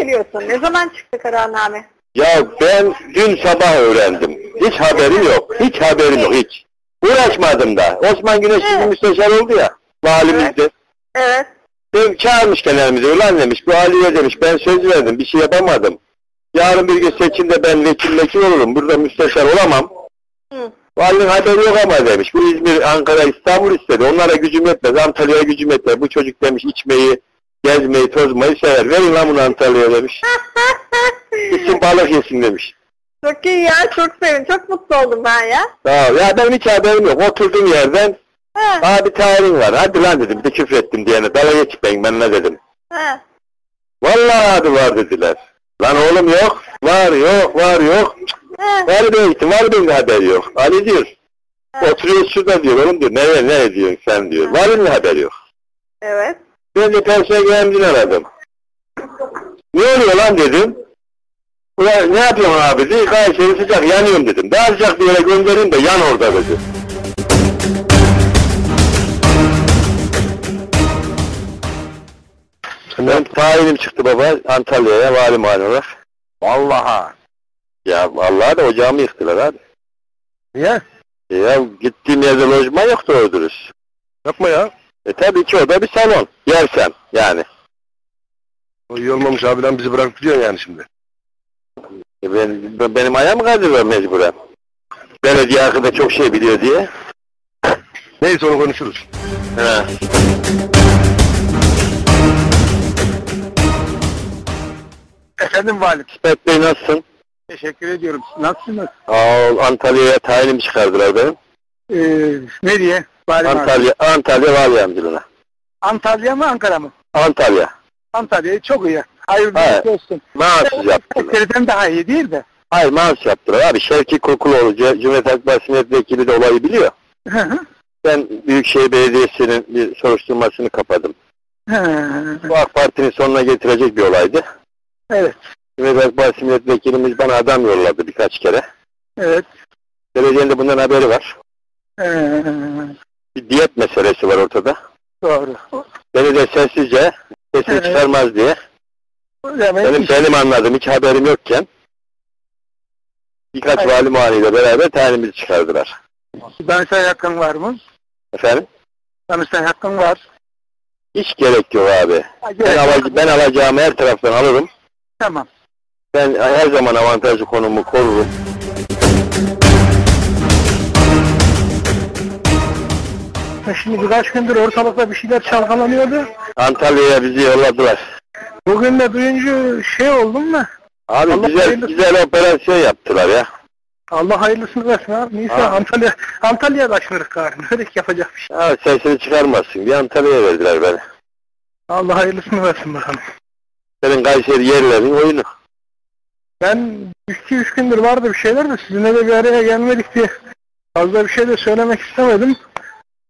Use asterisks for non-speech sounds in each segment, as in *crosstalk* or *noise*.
Geliyorsun? Ne zaman çıktı kararname? Ya ben dün sabah öğrendim. Hiç haberim yok. Hiç haberim yok hiç. Uğraşmadım da. Osman Güneş Evet. müsteşar oldu ya. Valimizdi. Evet. Ben çağırmış genelimize. Ulan demiş bu Ali'ye demiş ben söz verdim bir şey yapamadım. Yarın bir gün seçimde ben vekil vekil olurum. Burada müsteşar olamam. Hı. Valinin haberi yok ama demiş. Bu İzmir, Ankara, İstanbul istedi. Onlara gücüm yetmez. Antalya'ya gücüm yetmez. Bu çocuk demiş içmeyi, gezmeyi, tozmayı sever. Verin lan bunu Antalya'ya demiş. *laughs* Gitsin balık yesin demiş. çok iyi ya. Çok sevin. Çok mutlu oldum ben ya. Sağ ol. Ya benim hiç haberim yok. Oturduğum yerden Ha. abi tayin var. Hadi lan dedim. Bir de küfür ettim diyene. Dala geç ben ben ne dedim. Ha. Vallahi adı var dediler. Lan oğlum yok. Var yok var yok. Ha. Var be gittim. Var benim de haberi yok. Ali diyor. Ha. Oturuyor şurada diyor. Oğlum diyor. Nereye ne diyorsun sen diyor. Var mı haberi yok. Evet. Ben de güvenliğini aradım. Ne oluyor lan dedim. Ulan ne yapıyorsun abi dedi. Kayseri sıcak yanıyorum dedim. Daha sıcak bir yere göndereyim de yan orada dedi. Ben tayinim çıktı baba Antalya'ya vali mali olarak. Vallahi. Ya vallahi de ocağımı yıktılar abi. Niye? Ya gittiğim yerde lojman yok doğru dürüst. Yapma ya. E tabii ki oda bir salon. Yersem yani. O iyi olmamış abilen bizi bırakıp gidiyorsun yani şimdi. E ben, ben- benim ayağım kaydırıyor mecburen. Belediye hakkında çok şey biliyor diye. Neyse onu konuşuruz. He. Efendim valim. İsmet Bey nasılsın? Teşekkür ediyorum. Nasılsınız? Ol. Antalya'ya tayinim çıkardılar benim. Ee, ne diye? Abi. Antalya, Antalya vali yardımcılığına. Antalya mı Ankara mı? Antalya. Antalya çok iyi. Hayırlı Evet. olsun. Maaşsız yaptılar. Eseriden daha iyi değil de. Hayır maaş yaptılar abi. Şevki Kokuloğlu, Cumhuriyet Halk Partisi Milletvekili de olayı biliyor. Hı hı. Ben Büyükşehir Belediyesi'nin bir soruşturmasını kapadım. Hı. Bu AK Parti'nin sonuna getirecek bir olaydı. evet. Cumhuriyet Halk Partisi Milletvekilimiz bana adam yolladı birkaç kere. Evet. Belediyenin de bundan haberi var. Ee, Bir diyet meselesi var ortada. doğru. Beni de sessizce sesini Evet. çıkarmaz diye. Demek Benim benim anladığım hiç haberim yokken birkaç Evet. vali muayeniyle beraber tayinimizi çıkardılar. danıştay hakkın var mı? Efendim? Danıştay hakkın var. Hiç gerek yok abi. Ben, ala- ben alacağımı her taraftan alırım. Tamam. Ben her zaman avantajlı konumu korurum. Şimdi birkaç gündür ortalıkta bir şeyler çalkalanıyordu. Antalya'ya bizi yolladılar. Bugün de duyunca şey oldum da Abi Allah güzel hayırlısı. güzel operasyon yaptılar ya. Allah hayırlısını versin abi. Neyse Ha. Antalya Antalya'ya taşınırız gari. *laughs* Öyle yapacak bir şey. Ha, sesini çıkarmazsın. Bir Antalya'ya verdiler beni. Allah hayırlısını versin bakalım. Senin Kayseri yerlerin oyunu. Ben iki üç gündür vardı bir şeyler de sizinle de bir araya gelmedik diye fazla bir şey de söylemek istemedim.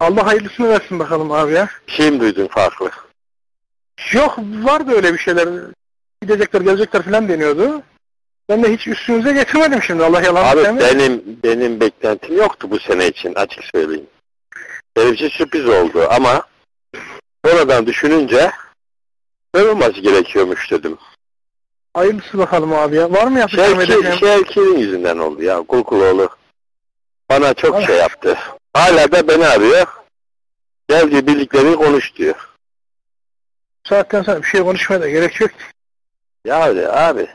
Allah hayırlısını versin bakalım abi ya. Şey mi duydun farklı? Yok vardı öyle bir şeyler. Gidecekler gelecekler falan deniyordu. Ben de hiç üstünüze getirmedim şimdi Allah yalan Abi benim benim beklentim yoktu bu sene için açık söyleyeyim. Benim için sürpriz oldu ama sonradan düşününce böyle olması gerekiyormuş dedim. Hayırlısı bakalım abi ya. Var mı yapacağım edeceğim? Şevki'nin yüzünden oldu ya Kulkuloğlu. Bana çok Abi. şey yaptı. Hala da beni arıyor. Gel diyor birlikleri konuş diyor. Saatten sonra bir şey konuşmaya da gerek yok. Ya öyle abi.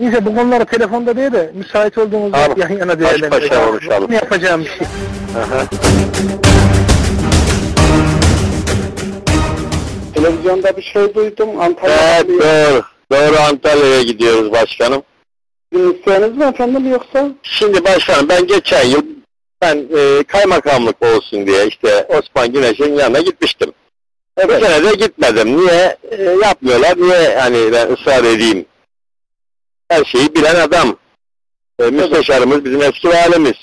Neyse bu konuları telefonda değil de müsait olduğumuzda Abi, yan yana baş değerlendirelim. başa konuşalım. Ne yapacağım bir şey. Aha. *laughs* Televizyonda bir şey duydum. Evet Antalya'da bir doğru. Doğru Antalya'ya gidiyoruz başkanım. bir isteğiniz mi efendim yoksa? Şimdi başkanım ben geçen yıl ben e, kaymakamlık olsun diye işte Osman Güneş'in yanına gitmiştim. E, bu sene de gitmedim. Niye e, yapmıyorlar? Niye hani ben ısrar edeyim? Her şeyi bilen adam. E, müsteşarımız bizim eski valimiz.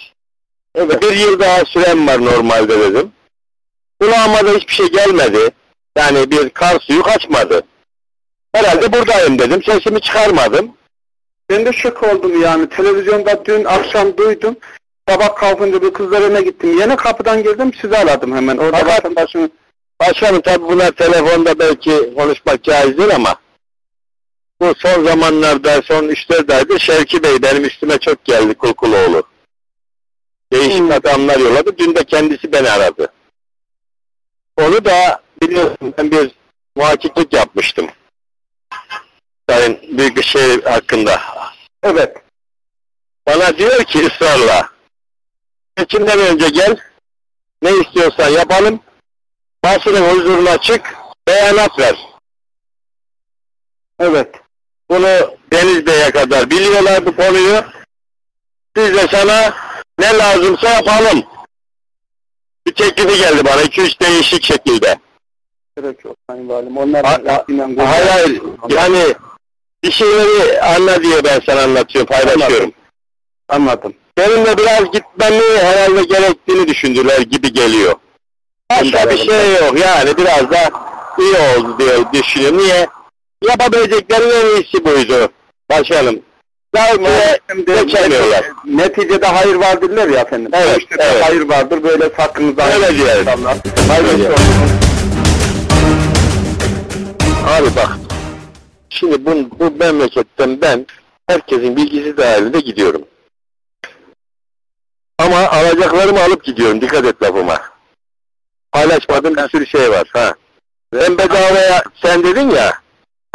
Evet. Bir yıl daha sürem var normalde dedim. Kulağıma da hiçbir şey gelmedi. Yani bir kar suyu kaçmadı. Herhalde buradayım dedim. Sesimi çıkarmadım. Ben de şok oldum yani. Televizyonda dün akşam duydum. Sabah kalkınca bir kızlar evine gittim. Yeni kapıdan girdim sizi aradım hemen. Orada Fakat- vatandaşın Başkanım tabi bunlar telefonda belki konuşmak caiz değil ama bu son zamanlarda, son 3-4 ayda Şevki Bey benim üstüme çok geldi Kulkuloğlu. Değişik adamlar yolladı. Dün de kendisi beni aradı. Onu da biliyorsun ben bir muhakiklik yapmıştım. Sayın büyük bir şey hakkında. Evet. Bana diyor ki ısrarla seçimden önce gel ne istiyorsan yapalım basının huzuruna çık beyanat ver. Evet. Bunu Deniz Bey'e kadar biliyorlar bu konuyu. Biz de sana ne lazımsa yapalım. Bir teklifi geldi bana 2-3 değişik şekilde. Gerek yok Sayın Valim. Onlar Ha- da inan- Hayır hayır yani bir şeyleri anla diye ben sana anlatıyorum paylaşıyorum. Anladım. Benimle biraz gitmemi herhalde gerektiğini düşündüler gibi geliyor. Başka bir şey yok yani biraz da iyi oldu diye düşünüyorum. Niye? Yapabileceklerin en iyisi buydu. Daha bile geçemiyorlar. Neticede hayır vardır ya efendim. Evet, işte evet. hayır vardır böyle hakkınızda. Öyle diyelim. Diyelim. olsun. Abi bak. Şimdi bu, bu memleketten ben herkesin bilgisi dahilinde gidiyorum. Ama alacaklarımı alıp gidiyorum. Dikkat et lafıma. Paylaşmadığım bir sürü şey var. Ha. Ben bedavaya sen dedin ya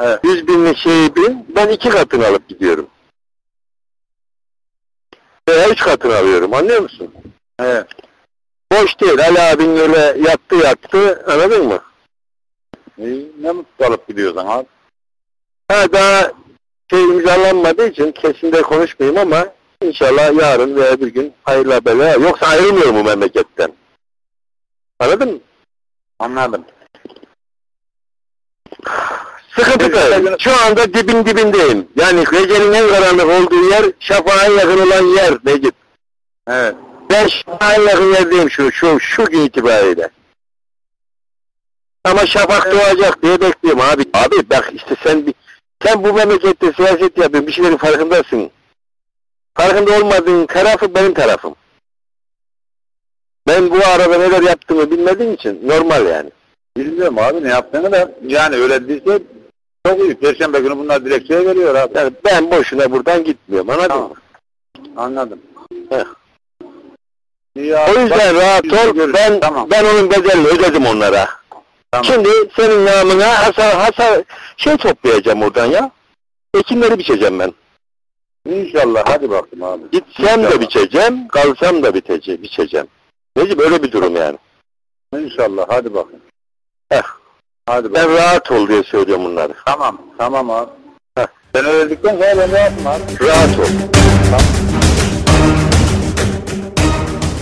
Evet. 100 binlik şeyi bin ben iki katını alıp gidiyorum. Veya üç katını alıyorum anlıyor musun? Evet. Boş değil. Ali abin öyle yattı yattı anladın mı? Ne mutlu alıp gidiyorsun abi. Ha daha şey imzalanmadığı için kesin de konuşmayayım ama inşallah yarın veya bir gün hayırlı haberler. Yoksa ayrılmıyorum bu memleketten. Anladın mı? Anladım. Sıkıntıdayım. Şu anda dibin dibindeyim. Yani gecenin en karanlık olduğu yer şafağın yakın olan yer Necip. Evet. Ben şafağın yakın yerdeyim şu, şu, şu gün itibariyle. Ama şafak doğacak diye bekliyorum abi. Abi bak işte sen bir, sen bu memlekette siyaset yapıyorsun. Bir şeylerin farkındasın. Farkında olmadığın tarafı benim tarafım. Ben bu arada neler yaptığımı bilmediğim için normal yani. Bilmiyorum abi ne yaptığını da yani öyle değilse çok iyi. Perşembe günü bunlar dilekçeye veriyor abi. Yani ben boşuna buradan gitmiyorum anladın Tamam. mı? Anladım. Heh. İyi O yüzden bak- rahat ol. Görüşürüz. Ben Tamam. ben onun bedelini ödedim onlara. Tamam. Şimdi senin namına hasar hasar şey toplayacağım oradan ya. Ekinleri biçeceğim ben. İnşallah hadi bakayım abi. Gitsem de İnşallah. biçeceğim, kalsam da bitece, biçeceğim. Necip öyle bir durum yani. İnşallah hadi bakayım. Heh. Hadi bakayım. Ben rahat ol diye söylüyorum bunları. Tamam. Tamam abi. Heh. Sen öyle dedikten sonra ben ne yapayım abi? Rahat ol.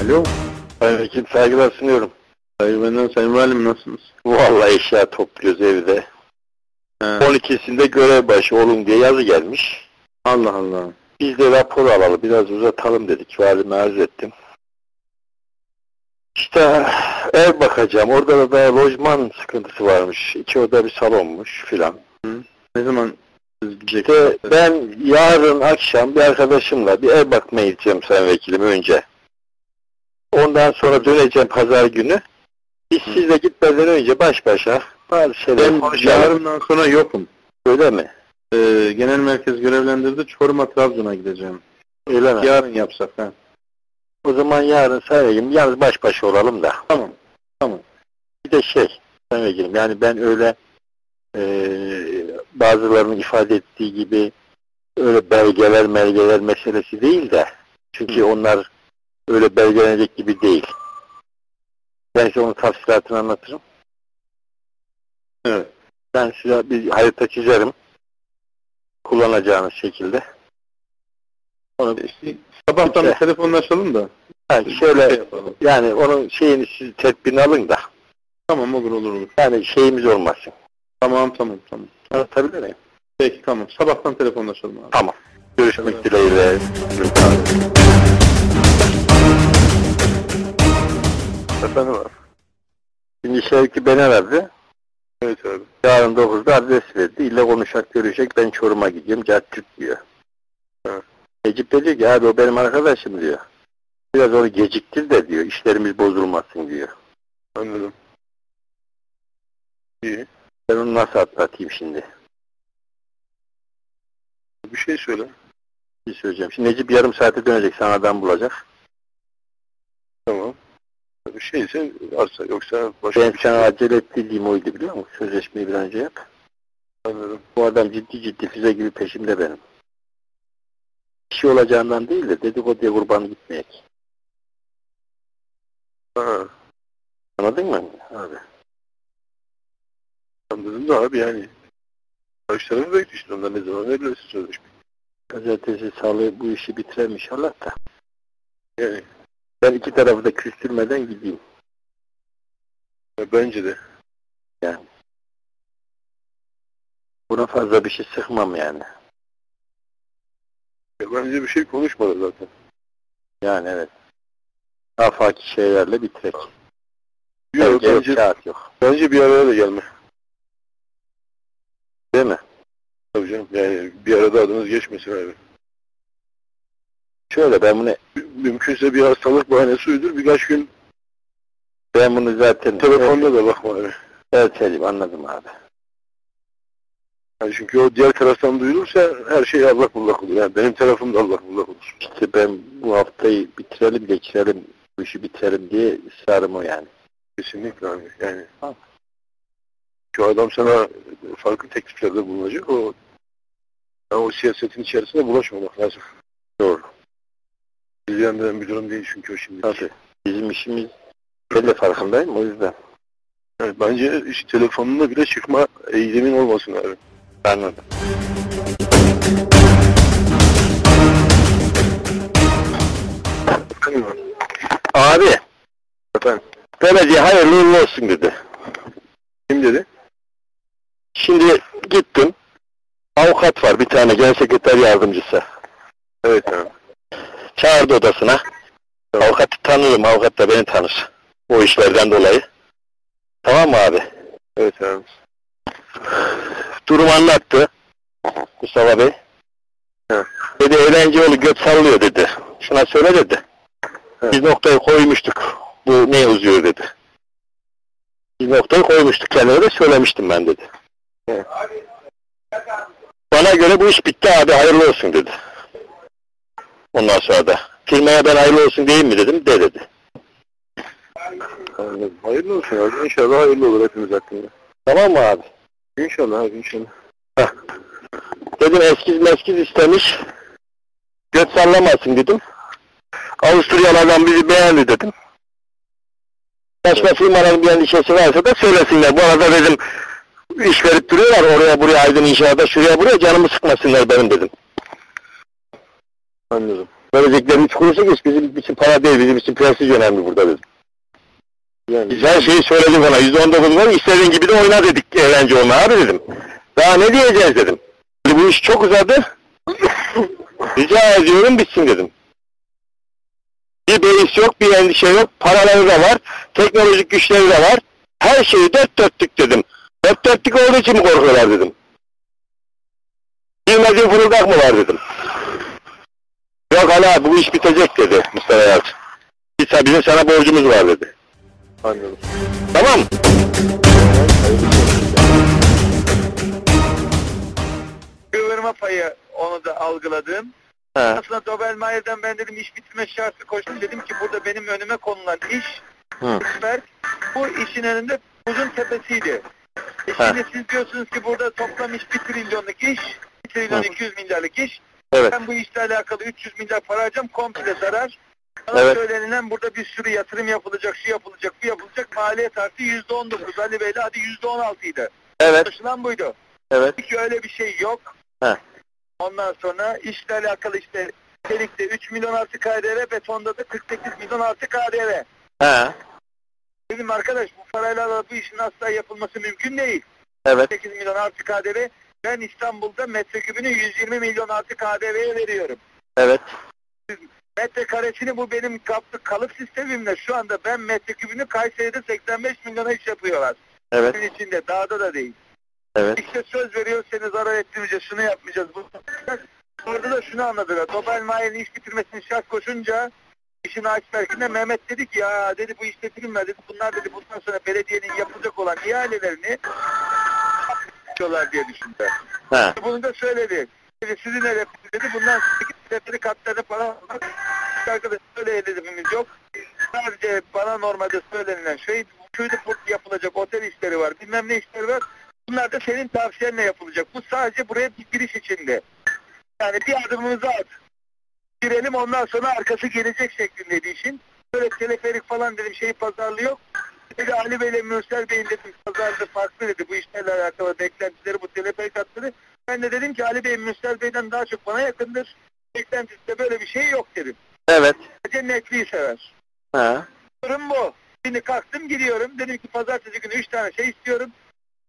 Alo. Sayın Vekilim saygılar sunuyorum. Sayın benden Sayın Valim nasılsınız? Vallahi eşya topluyoruz evde. He. 12'sinde görev başı olun diye yazı gelmiş. Allah Allah. Biz de rapor alalım, biraz uzatalım dedik. Valime arz ettim. İşte ev bakacağım. Orada da daha lojman sıkıntısı varmış. İki oda bir salonmuş filan. Ne zaman siz İşte ben yarın akşam bir arkadaşımla bir ev bakmaya gideceğim Sayın Vekilim önce. Ondan sonra döneceğim pazar günü. Biz sizle gitmeden önce baş başa bazı şeyler Ben konuşalım. yarından sonra yokum. Öyle mi? Ee, genel merkez görevlendirdi. Çorum'a Trabzon'a gideceğim. Öyle mi? Yarın yapsak ha. O zaman yarın Vekilim yalnız baş başa olalım da. Tamam. Tamam. Bir de şey Sayın Vekilim yani ben öyle eee bazılarının ifade ettiği gibi öyle belgeler melgeler meselesi değil de çünkü onlar öyle belgelenecek gibi değil. Ben size onun tafsilatını anlatırım. Evet. Ben size bir harita çizerim. Kullanacağınız şekilde. Onu İşte sabahtan İşte. telefonlaşalım da. yani Şey şöyle yapalım. yani onun şeyini siz tedbirini alın da Tamam olur olur olur. yani şeyimiz olmasın. Tamam tamam tamam. Anlatabilir miyim? Peki tamam. Sabahtan telefonlaşalım abi. Tamam. Görüşmek dileğiyle. Efendim abi. Şimdi Şevki beni aradı. Evet abi. Yarın 9'da adres verdi. İlle konuşacak görüşecek. Ben Çorum'a gidiyorum. Cattürk diyor. Evet. Necip de diyor ki abi o benim arkadaşım diyor. Biraz onu geciktir de diyor. İşlerimiz bozulmasın diyor. Anladım. İyi. Ben onu nasıl atlatayım şimdi? Bir şey söyle. Bir şey söyleyeceğim. Şimdi Necip yarım saate dönecek sana adam bulacak. Tamam. Şeyse varsa yoksa başka Ben bir şey sana acele ettiğim oydu biliyor musun? Sözleşmeyi bir an önce yap. anladım. Bu adam ciddi ciddi füze gibi peşimde benim. Bir şey olacağından değil de dedikoduya kurban gitmeyek. Ha, Anladın mı abi? anladım da abi yani. Karşı tarafı bekliyor işte onlar ne zaman verirlerse sözleşme. Gazeteci salı bu işi bitirelim inşallah da. Yani Ben iki tarafı da küstürmeden gideyim. bence de. Yani. Buna fazla bir şey sıkmam yani. Ya bence bir şey konuşmadı zaten. Yani evet. Afaki şeylerle bitirek. Yok, Belge yok, bence, kağıt yok. bence bir araya da gelme. Değil mi? Tabii canım yani bir arada adınız geçmesin abi. Şöyle ben bunu Mümkünse bir hastalık bahanesi uydur birkaç gün ben bunu zaten telefonda da bakma abi. Evet Selim anladım abi. Yani çünkü o diğer taraftan duyulursa her şey allak bullak olur. Yani benim tarafım da allak bullak olur. İşte ben bu haftayı bitirelim geçirelim bu işi bitirelim diye ısrarım o yani. Kesinlikle abi. Yani Ha. şu adam sana farklı tekliflerde bulunacak. O yani o siyasetin içerisine bulaşmamak lazım. Doğru. İlgilendiren bir durum değil çünkü o şimdi. Tabii. Bizim işimiz ben de farkındayım o yüzden. Yani bence hiç telefonuna bile çıkma eğilimin olmasın abi. Anladım. Abi Efendim. belediye hayırlı uğurlu olsun dedi. Kim dedi? Şimdi gittim. Avukat var bir tane genel sekreter yardımcısı. Evet abi. Çağırdı odasına. Avukatı tanırım. Avukat da beni tanır. O işlerden dolayı. Tamam mı abi? Evet abi. Durumu anlattı. Mustafa Bey. Evet. Dedi eğlenceoğlu göt sallıyor dedi. Şuna söyle dedi. Evet. Biz noktayı koymuştuk. Bu ne uzuyor dedi. Biz noktayı koymuştuk. Kendine de söylemiştim ben dedi. Evet. Bana göre bu iş bitti abi hayırlı olsun dedi. Ondan sonra da firmaya ben hayırlı olsun diyeyim mi dedim de dedi. Hayırlı olsun abi. İnşallah hayırlı olur hepimiz hakkında. Tamam mı abi? İnşallah abi inşallah. Heh. Dedim eskiz meskiz istemiş. Göt sallamasın dedim. Avusturyalı adam bizi beğendi dedim. Başka firmaların bir endişesi varsa da söylesinler. Bu arada dedim iş verip duruyorlar oraya buraya aydın inşaata şuraya buraya canımı sıkmasınlar benim dedim. Anladım. Verecekleri üç kuruşa geç bizim için para değil bizim için prestij önemli burada dedim. Yani Biz şeyi söyledik ona yüzde on dokuz var istediğin gibi de oyna dedik eğlence olma abi dedim. Daha ne diyeceğiz dedim. Bu iş çok uzadı. *coughs* Rica ediyorum bitsin dedim. Bir beis yok, bir endişe yok. Paraları da var, teknolojik güçleri de var. Her şeyi dört dörtlük dedim. Dört dörtlük olduğu için mi korkuyorlar dedim. Bilmediğin fırıldak mı var dedim. Yok hala bu iş bitecek dedi Mustafa Yalçın. Biz, bizim sana borcumuz var dedi. anladım. Tamam. kıvırma payı onu da algıladım. Ha. Aslında Dobermayer'den ben dedim iş bitirme şartı koştum. Dedim ki burada benim önüme konulan iş expert bu işin önünde buzun tepesiydi. E şimdi siz diyorsunuz ki burada toplam iş 1 trilyonluk iş, 1 trilyon Hı. 200 milyarlık iş. Evet. Ben bu işle alakalı 300 milyar para harcam komple zarar. Bana Evet. söylenilen burada bir sürü yatırım yapılacak, şu yapılacak, bu yapılacak. Maliyet artı %19. Ali Bey'le hadi %16 idi. Evet. Anlaşılan buydu. Evet. Hiç öyle bir şey yok. He. Ondan sonra işle alakalı işte çelikte 3 milyon artı KDV, betonda da 48 milyon artı KDV. Ha. Dedim arkadaş bu parayla bu işin asla yapılması mümkün değil. Evet. 8 milyon artı KDV. Ben İstanbul'da metrekübünü 120 milyon artı KDV'ye veriyorum. Evet. Metrekaresini bu benim kaplı kalıp sistemimle şu anda ben metrekübünü Kayseri'de 85 milyona iş yapıyorlar. Evet. Bunun içinde dağda da değil. Evet. İşte söz veriyor seni zarar ettirmeyeceğiz, şunu yapmayacağız. Yapmayacağız. Orada da şunu anladılar. Dobel Mayer'in iş bitirmesini şart koşunca işin Iceberg'inde Mehmet dedi ki ya dedi bu iş bitirilmez dedi. Bunlar dedi bundan sonra belediyenin yapılacak olan ihalelerini yapıyorlar diye düşündü. Ha. Bunu da söyledi. Dedi, sizin hedefiniz dedi. Bundan sonraki hedefleri katlarını falan almak. Arkadaş öyle hedefimiz yok. Sadece bana normalde söylenilen şey köyde burada yapılacak otel işleri var. Bilmem ne işleri var. Bunlar da senin tavsiyenle yapılacak. Bu sadece buraya bir giriş içinde. Yani bir adımımızı at. Girelim ondan sonra arkası gelecek şeklindeydi işin. Böyle teleferik falan dedim şeyi pazarlı yok. Dedi Ali Bey ile Mürsel Bey'in dedim pazarda farklı dedi. Bu işlerle alakalı beklentileri bu teleferik hatları. Ben de dedim ki Ali Bey Mürsel Bey'den daha çok bana yakındır. Beklentisinde böyle bir şey yok dedim. Evet. Sadece netliği sever. Ha. Durum bu. Şimdi kalktım gidiyorum. Dedim ki pazartesi günü 3 tane şey istiyorum.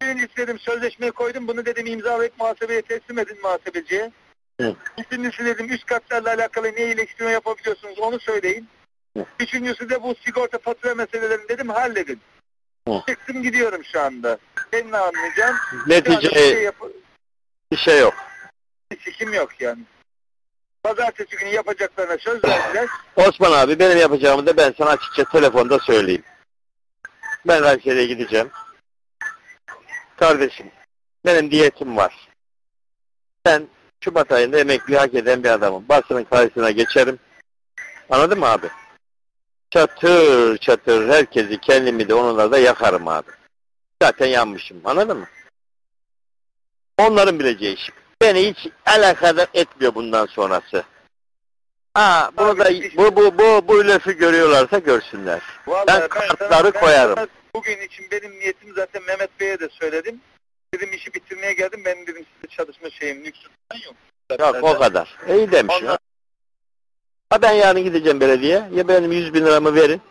Birini istedim sözleşmeyi koydum. Bunu dedim imzalayıp muhasebeye teslim edin muhasebeciye. Hı. İkincisi dedim üst katlarla alakalı ne iyileştirme yapabiliyorsunuz onu söyleyin. Hı. Üçüncüsü de bu sigorta fatura meselelerini dedim halledin. Hı. Çıktım gidiyorum şu anda. Sen ne anda Netice bir şey, yap- bir şey yok. sikim yok yani. Pazartesi günü yapacaklarına söz verdiler. *laughs* Osman abi benim yapacağımı da ben sana açıkça telefonda söyleyeyim. Ben Kayseri'ye gideceğim. Kardeşim benim diyetim var. Ben Şubat ayında emekli hak eden bir adamım. Basının karşısına geçerim. Anladın mı abi? Çatır çatır herkesi kendimi de onunla da yakarım abi. Zaten yanmışım. Anladın mı? Onların bileceği iş. Beni hiç alakadar etmiyor bundan sonrası. Ha, bunu da bu bu bu bu lafı görüyorlarsa görsünler. Vallahi Ben kartları ben koyarım. sana Bugün için benim niyetim zaten Mehmet Bey'e de söyledim. Dedim işi bitirmeye geldim. Benim dedim size çalışma şeyim lüksüm yok. Yok o kadar. İyi demiş ya. Ondan- Ha ben yarın gideceğim belediye. Ya benim 100 bin liramı verin.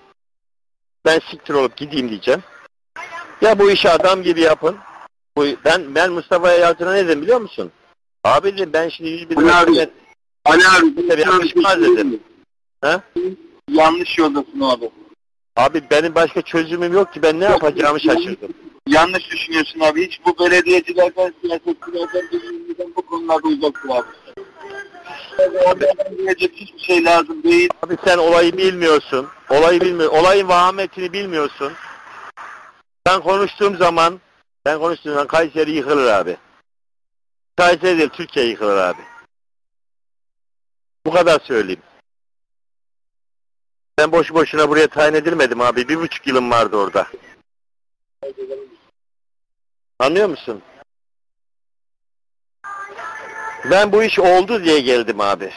Ben siktir olup gideyim diyeceğim. Ya bu işi adam gibi yapın. Bu, ben ben Mustafa Yalçın'a ne dedim biliyor musun? Abi dedim ben şimdi 100 bin lira abi. verdim. Ali abi. Tabii yakışmaz dedim. Ha? Yanlış yoldasın abi. Abi benim başka çözümüm yok ki ben ne yapacağımı şaşırdım. Yanlış düşünüyorsun abi. Hiç bu belediyecilerden, siyasetçilerden, birbirimizden bu konularda uzaktır abi. Diyecek hiçbir şey lazım değil. Abi sen olayı bilmiyorsun. Olayı bilmiyor. Olayın vahametini bilmiyorsun. Ben konuştuğum zaman ben konuştuğum zaman Kayseri yıkılır abi. Kayseri değil Türkiye yıkılır abi. Bu kadar söyleyeyim. Ben boşu boşuna buraya tayin edilmedim abi. Bir buçuk yılım vardı orada. Anlıyor musun? Ben bu iş oldu diye geldim abi.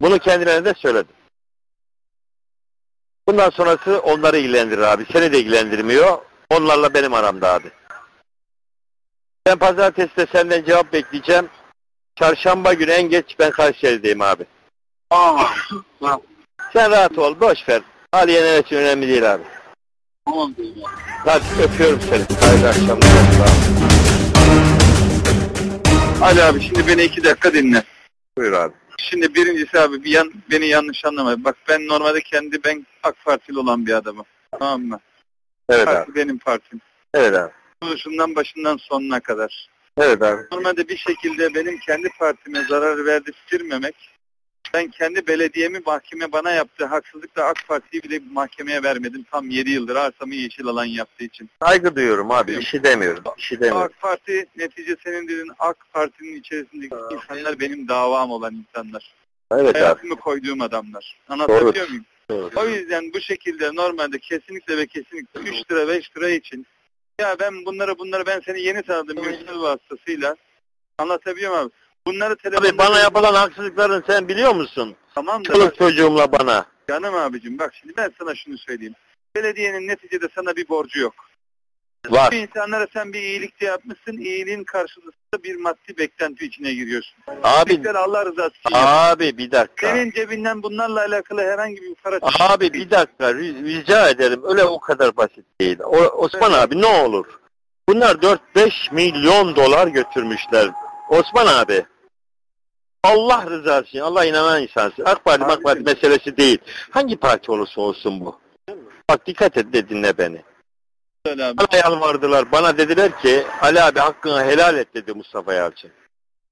Bunu kendilerine de söyledim. Bundan sonrası onları ilgilendirir abi. Seni de ilgilendirmiyor. Onlarla benim aramda abi. Ben pazartesi de senden cevap bekleyeceğim. Çarşamba günü en geç ben Kayseri'deyim abi. Aa, Sen rahat ol, boş ver. Aliye neresi önemli değil abi. tamam. Hadi öpüyorum seni. Hayırlı akşamlar. Sağ ol. Ali abi şimdi beni iki dakika dinle. Buyur abi. Şimdi birincisi abi bir yan, beni yanlış anlama. Bak ben normalde kendi ben AK Partili olan bir adamım. Tamam mı? Evet abi. Parti benim partim. Evet abi. Kuruluşundan başından sonuna kadar. Evet abi. Normalde bir şekilde benim kendi partime zarar verdirtmemek, ben kendi belediyemi mahkeme bana yaptığı haksızlıkla AK Parti'yi bile mahkemeye vermedim. Tam 7 yıldır arsamı yeşil alan yaptığı için. Saygı duyuyorum abi. Bir şey demiyorum. Bir şey demiyorum. AK Parti netice senin dediğin AK Parti'nin içerisindeki insanlar benim davam olan insanlar. Evet abi. Hayatımı koyduğum adamlar. Anlatabiliyor Doğru. muyum? Doğru. O yüzden bu şekilde normalde kesinlikle ve kesinlikle 3 lira 5 lira için ya ben bunları bunları ben seni yeni tanıdım Mürsel vasıtasıyla anlatabiliyor muyum abi? Bunları telefonda... Abi bana yapılan haksızlıkların sen biliyor musun? Tamam da Çoluk çocuğumla bana. canım abicim bak şimdi ben sana şunu söyleyeyim. Belediyenin neticede sana bir borcu yok. Var. Bu insanlara sen bir iyilik de yapmışsın. iyiliğin karşılığında bir maddi beklenti içine giriyorsun. Abi Bizler Allah rızası için abi bir dakika. Senin cebinden bunlarla alakalı herhangi bir para Abi bir dakika ri- rica ederim öyle o kadar basit değil. O, Osman abi ne olur. Bunlar 4-5 milyon dolar götürmüşler. Osman abi. Allah rızası için Allah inanan insansın. AK Parti AK Parti meselesi değil. Hangi parti olursa olsun bu. Bak dikkat et de dinle beni. Bana yalvardılar. Bana dediler ki Ali abi hakkını helal et dedi Mustafa Yalçın.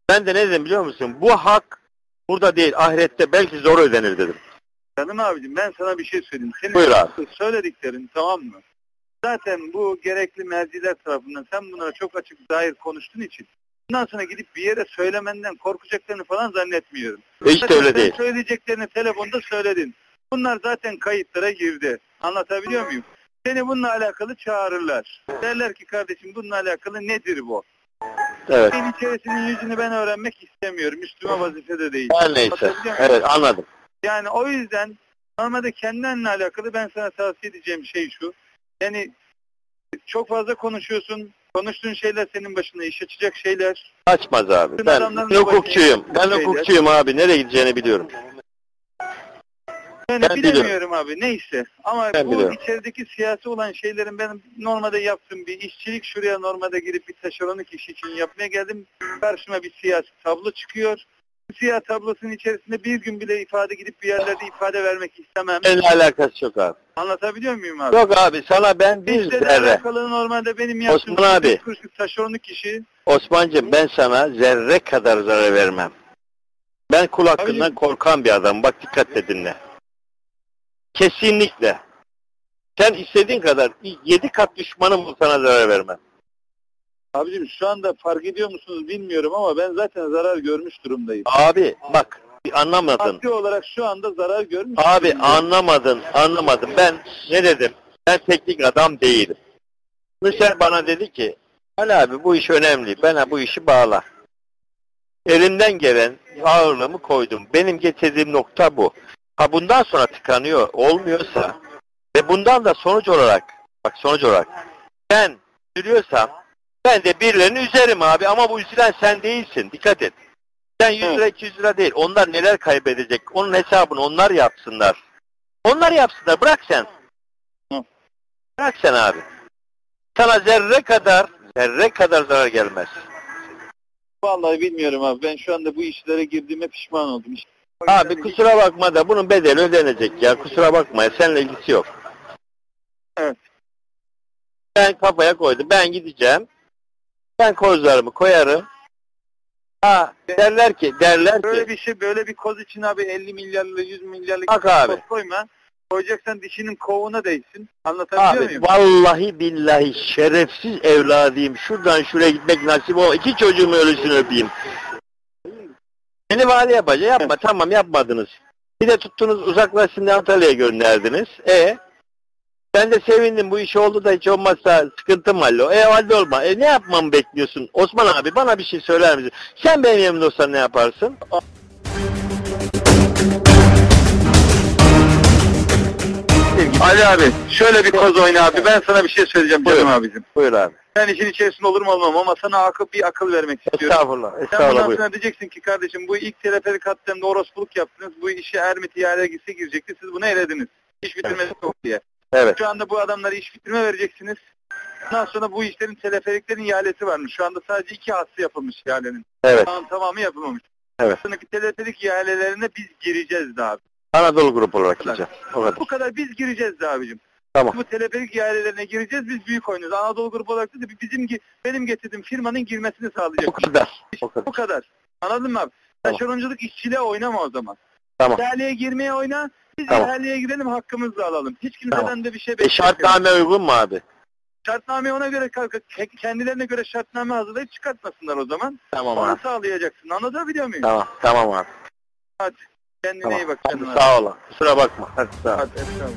Ben de ne dedim biliyor musun? Bu hak burada değil ahirette belki zor ödenir dedim. Canım abicim ben sana bir şey söyleyeyim. Senin Buyur abi. söylediklerin tamam mı? Zaten bu gerekli merciler tarafından sen bunlara çok açık dair konuştuğun için Bundan sonra gidip bir yere söylemenden korkacaklarını falan zannetmiyorum. Hiç de Zaten öyle sen değil. Söyleyeceklerini telefonda söyledin. Bunlar zaten kayıtlara girdi. Anlatabiliyor muyum? Seni bununla alakalı çağırırlar. Derler ki kardeşim bununla alakalı nedir bu? Evet. Şeyin içerisinin yüzünü ben öğrenmek istemiyorum. Üstüme vazife de değil. Her neyse. Evet anladım. Yani o yüzden normalde kendinle alakalı ben sana tavsiye edeceğim şey şu. Yani çok fazla konuşuyorsun. Konuştuğun şeyler senin başına iş açacak şeyler. Açmaz abi. Ben adamların hukukçuyum. Ben hukukçuyum abi. Nereye gideceğini biliyorum. Yani Ben bilemiyorum abi neyse. Ama Ben bu biliyorum. içerideki siyasi olan şeylerin benim normalde yaptığım bir işçilik şuraya normalde girip bir taşeronluk işi için yapmaya geldim. Karşıma bir siyasi tablo çıkıyor. Siyah tablosunun içerisinde bir gün bile ifade gidip bir yerlerde ifade vermek istemem. Seninle alakası yok abi. Anlatabiliyor muyum abi? Yok abi sana ben bir İşle zerre. alakalı normalde benim yaptığım Osman abi. 45 kuruşluk taşeronluk işi Osman'cığım ben sana zerre kadar zarar vermem. Ben kul hakkından Abicim. korkan bir adam. Bak dikkatle dinle. Kesinlikle. Sen istediğin kadar yedi kat düşmanım sana zarar vermem. Abicim şu anda fark ediyor musunuz bilmiyorum ama ben zaten zarar görmüş durumdayım. Abi bak bir anlamadın. Maddi olarak şu anda zarar görmüş Abi durumdayım. anlamadın, anlamadın. Ben ne dedim? Ben teknik adam değilim. Müsel bana dedi ki, Ali abi bu iş önemli. Bana bu işi bağla. Elimden gelen ağırlığımı koydum. Benim getirdiğim nokta bu. Ha bundan sonra tıkanıyor, olmuyorsa ve bundan da sonuç olarak, bak sonuç olarak ben üzülüyorsam ben de birilerini üzerim abi ama bu üzülen sen değilsin. Dikkat et. Sen 100 lira 200 lira değil. Onlar neler kaybedecek? Onun hesabını onlar yapsınlar. Onlar yapsınlar. Bırak sen. Hı. Bırak sen abi. Sana zerre kadar zerre kadar zarar gelmez. Vallahi bilmiyorum abi. Ben şu anda bu işlere girdiğime pişman oldum. İşte Abi kusura bakma da bunun bedeli ödenecek ya. Kusura bakma ya. Seninle ilgisi yok. Evet. Ben kafaya koydum. Ben gideceğim. Ben kozlarımı koyarım. Ha derler ki derler Böyle ki bir şey, böyle bir koz için abi 50 milyarlı, 100 milyarlık Bak abi. koz koyma. Koyacaksan dişinin kovuğuna değsin. Anlatabiliyor Abi muyum? vallahi billahi şerefsiz evladıyım. Şuradan şuraya gitmek nasip ol. İki çocuğumu ölüsünü öpeyim. Beni vali yapacak. Yapma tamam yapmadınız. Bir de tuttunuz uzaklaşsın diye Antalya'ya gönderdiniz. E ben de sevindim bu iş oldu da hiç olmazsa sıkıntım hallol. E hallolma. E ne yapmamı bekliyorsun? Osman abi bana bir şey söyler misin? Sen benim yerimde olsan ne yaparsın? Ali abi şöyle bir koz oyna abi. Ben sana bir şey söyleyeceğim canım abicim. Buyur abi. Ben işin içerisinde olur mu olmam ama sana akıl bir akıl vermek istiyorum. Estağfurullah. Sen Estağfurullah bundan buyur. sonra diyeceksin ki kardeşim bu ilk teleferik hattında orospuluk yaptınız. Bu işi Ermit ihale gitse girecekti. Siz bunu elediniz. İş bitirmesi yok diye. Evet. Şu anda bu adamlara iş bitirme vereceksiniz. Ondan sonra bu işlerin teleferiklerin ihalesi varmış. Şu anda sadece iki hası yapılmış ihalenin. Evet. Tamam, tamamı yapılmamış. Evet. Sonraki teleferik ihalelerine biz gireceğiz de abi. Anadolu grup olarak gideceğim. O kadar. Bu kadar biz gireceğiz de abicim. Tamam. Bu teleferik ihalelerine gireceğiz. Biz büyük oynuyoruz. Anadolu grubu olarak da bizim benim getirdiğim firmanın girmesini sağlayacak. kadar. O kadar. Bu kadar. Anladın mı abi? Tamam. Taşeronculuk işçiliğe oynama o zaman. Tamam. İhaleye girmeye oyna. Biz Tamam. ihaleye girelim hakkımızı alalım. Hiç kimseden Tamam. de bir şey E beklemeyelim. şartname uygun mu abi? Şartname ona göre ke- kendilerine göre şartname hazırlayıp çıkartmasınlar o zaman. Tamam Onu abi. sağlayacaksın. Anlatabiliyor muyum? Tamam. Tamam abi. Hadi. Kendine Tamam. iyi bak Hadi sağ ol. Kusura bakma. Hadi sağ ol. Hadi, hadi, sağ ol.